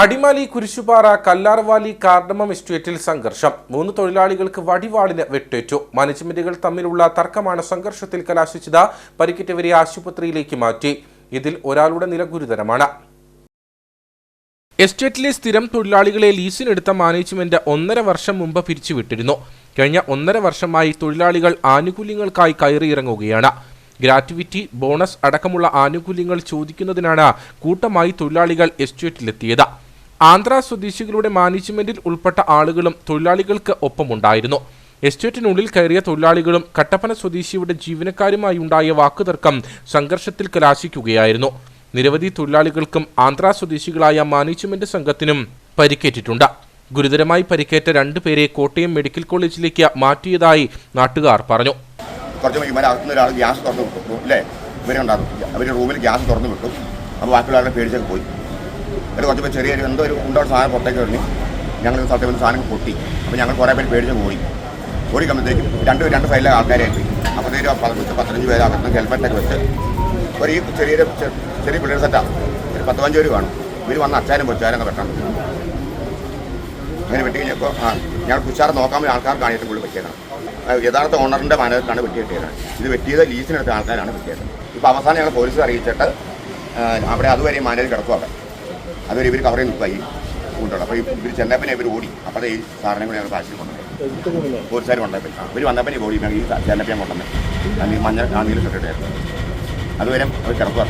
Adimali Kurishupara കല്ലാർവാലി cardamom എസ്റ്റേറ്റിൽ സംഘർഷം. മൂന്ന് തൊഴിലാളികൾക്ക് വടിവാളിന് വെട്ടേറ്റു. മാനേജ്മെന്റുകൾ തമ്മിലുള്ള തർക്കമാണ് സംഘർഷത്തിൽ കലാശിച്ചത്. പരിക്കേറ്റവരെ ആശുപത്രിയിലേക്ക് മാറ്റി. ഇതിൽ ഒരാളുടെ നില ഗുരുതരമാണ്. എസ്റ്റേറ്റിലെ സ്ഥിരം തൊഴിലാളികളെ ലീസിനെടുത്ത മാനേജ്മെന്റ് ഒന്നര വർഷം മുമ്പ് പിരിച്ചുവിട്ടിരുന്നു. കഴിഞ്ഞ ഒന്നര വർഷമായി തൊഴിലാളികൾ ആനുകൂല്യങ്ങൾക്കായി കയറിയിറങ്ങുകയാണ്. ഗ്രാറ്റുവിറ്റി ബോണസ് അടക്കമുള്ള ആനുകൂല്യങ്ങൾ ചോദിക്കുന്നതിനാണ് കൂട്ടമായി തൊഴിലാളികൾ എസ്റ്റേറ്റിലെത്തിയത്. ആന്ധ്ര സ്വദേശികളുടെ മാനേജ്മെന്റിൽ ഉൾപ്പെട്ട ആളുകളും തൊഴിലാളികൾക്ക് ഒപ്പമുണ്ടായിരുന്നു. എസ്റ്റേറ്റിനുള്ളിൽ കയറിയ തൊഴിലാളികളും കട്ടപ്പന സ്വദേശിയുടെ ജീവനക്കാരുമായി ഉണ്ടായ വാക്കുതർക്കം സംഘർഷത്തിൽ കലാശിക്കുകയായിരുന്നു. നിരവധി തൊഴിലാളികൾക്കും ആന്ധ്ര സ്വദേശികളായ മാനേജ്മെന്റ് സംഘത്തിനും പരിക്കേറ്റിട്ടുണ്ട്. ഗുരുതരമായി പരിക്കേറ്റ രണ്ടുപേരെ കോട്ടയം മെഡിക്കൽ കോളേജിലേക്ക് മാറ്റിയതായി നാട്ടുകാർ പറഞ്ഞു. ഗ്യാസ് തുറന്നു വിട്ടു. അല്ലേ? റൂമിൽ ഗ്യാസ് തുറന്നു വിട്ടു. അപ്പോൾ ബാക്കിയുള്ളവരെ പേടിച്ചൊക്കെ പോയി. എന്നിട്ട് കുറച്ച് ചെറിയൊരു എന്തോ ഒരു ഉണ്ടോ സാധനം പുറത്തേക്ക് വരുന്നു. ഞങ്ങൾ സ്ഥലത്ത് വന്ന് സാധനം പൊട്ടി. അപ്പോൾ ഞങ്ങൾ കുറേ പേര് പേടിച്ച് ഓടി കഴിയുമ്പോഴത്തേക്കും രണ്ട് രണ്ട് സൈഡിലെ ആൾക്കാരെ പോയി അപ്പോഴത്തേക്കും പത്ത് പത്തഞ്ച് പേര് അകത്ത് ഹെൽമെറ്റൊക്കെ വെച്ച് ഒരു ഈ ചെറിയ ചെറിയ പിള്ളേർ സെറ്റാണ് ഒരു പത്ത് പേര് കാണും. ഇവർ വന്ന് അച്ചാരും പൊച്ചാരൊക്കെ വെട്ടണം അങ്ങനെ വെട്ടി കഴിഞ്ഞപ്പോൾ ആ ഞങ്ങൾ കുച്ചാറ് നോക്കാൻ പോയി ആൾക്കാർ കാണിയിട്ട് പുള്ളി പറ്റിയതാണ് യഥാർത്ഥ ഓണറിന്റെ മാനേജറാണ് വെട്ടി കിട്ടിയതാണ് ഇത് വെട്ടിയത് ലീസിനെടുത്ത ആൾക്കാരാണ് വെട്ടിയത് ഇപ്പോൾ അവസാനം ഞങ്ങൾ പോലീസ് അറിയിച്ചിട്ട് അവിടെ അതുവരെ മാനേജർ കിടക്കും അവിടെ. അതുവരെ ഇവർ കവറിൽ നിൽക്കുക ഈ കൊണ്ടുള്ളത് അപ്പോൾ ഇവർ ചെന്നപ്പനെ ഇവർ ഓടി. അപ്പോൾ ഈ സാറിനെ കൂടി ഞങ്ങൾ കാശിൽ ഒരു സാർ കൊണ്ടുപോയി. ഇവർ വന്നപ്പനെ ഓടി. ഈ ചെന്നപ്പനെ കൊണ്ടുവന്നത് മഞ്ഞ കാണിയിൽ കെട്ടിട്ടായിരുന്നു അതുവരെ അവർ കിടക്കുക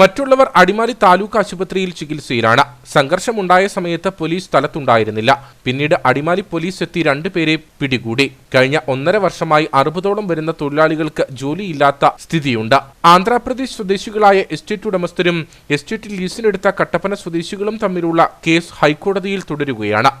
മറ്റുള്ളവർ അടിമാലി താലൂക്ക് ആശുപത്രിയിൽ ചികിത്സയിലാണ്. സംഘർഷമുണ്ടായ സമയത്ത് പോലീസ് സ്ഥലത്തുണ്ടായിരുന്നില്ല. പിന്നീട് അടിമാലി പോലീസ് എത്തി രണ്ടുപേരെ പിടികൂടി. കഴിഞ്ഞ ഒന്നര വർഷമായി അറുപതോളം വരുന്ന തൊഴിലാളികൾക്ക് ജോലിയില്ലാത്ത സ്ഥിതിയുണ്ട്. ആന്ധ്രാപ്രദേശ് സ്വദേശികളായ എസ്റ്റേറ്റ് ഉടമസ്ഥരും എസ്റ്റേറ്റ് ലീസിനെടുത്ത കട്ടപ്പന സ്വദേശികളും തമ്മിലുള്ള കേസ് ഹൈക്കോടതിയിൽ തുടരുകയാണ്.